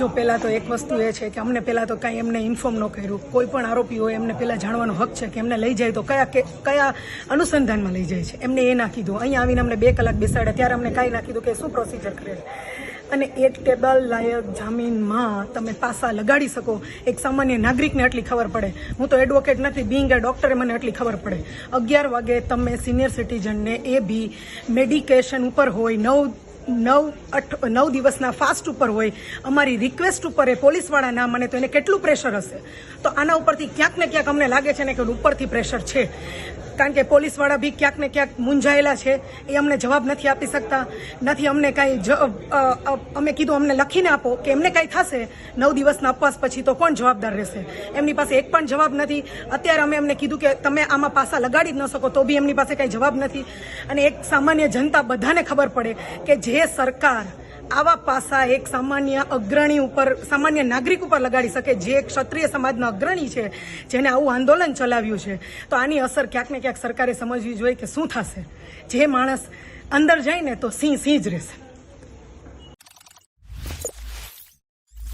જો પહેલાં તો એક વસ્તુ એ છે કે અમને પહેલાં તો કાંઈ એમને ઇન્ફોર્મ ન કર્યું. કોઈ પણ આરોપી હોય એમને પહેલાં જાણવાનો હક છે કે એમને લઈ જાય તો કયા કે, કયા અનુસંધાનમાં લઈ જાય છે. એમને એ ના કીધું. અહીંયા આવીને અમને બે કલાક બેસાડ્યા, ત્યારે અમને કાંઈ ના કીધું કે શું પ્રોસિજર કરે છે. અને એક ટેબલ લાયક જામીનમાં તમે પાસા લગાડી શકો. એક સામાન્ય નાગરિકને એટલી ખબર પડે. હું તો એડવોકેટ નથી બિંગ એ ડૉક્ટરે મને એટલી ખબર પડે. અગિયાર વાગે તમે સિનિયર સિટીઝનને એ બી મેડિકેશન ઉપર હોય, નવ નવ અઠ, નવ દિવસના ફાસ્ટ ઉપર હોય, અમારી રિક્વેસ્ટ ઉપર એ પોલીસવાળા ના મને તો એને કેટલું પ્રેશર હશે? તો આના ઉપરથી ક્યાંક ને ક્યાંક અમને લાગે છે ને કે ઉપરથી પ્રેશર છે. કારણ કે પોલીસવાળા બી ક્યાંક ને ક્યાંક મૂંઝાયેલા છે, એ અમને જવાબ નથી આપી શકતા, નથી અમને કાંઈ અમે કીધું અમને લખીને આપો કે એમને કાંઈ થશે, નવ દિવસના ઉપવાસ પછી તો કોણ જવાબદાર રહેશે? એમની પાસે એક પણ જવાબ નથી. અત્યારે અમે એમને કીધું કે તમે આમાં પાસા લગાડી જ ન શકો, તો બી એમની પાસે કાંઈ જવાબ નથી. અને એક સામાન્ય જનતા બધાને ખબર પડે કે જે સરકાર, આવા પાસા એક સામાન્ય અગ્રણી ઉપર, સામાન્ય નાગરિક ઉપર લગાડી શકે જે એક ક્ષત્રિય સમાજના અગ્રણી છે, જેને આવું આંદોલન ચલાવ્યું છે. તો આની અસર ક્યાંક ને ક્યાંક સરકારે સમજવી જોઈએ કે શું થશે. જે માણસ અંદર જાય ને તો સિંહ સિંહ જ રહેશે.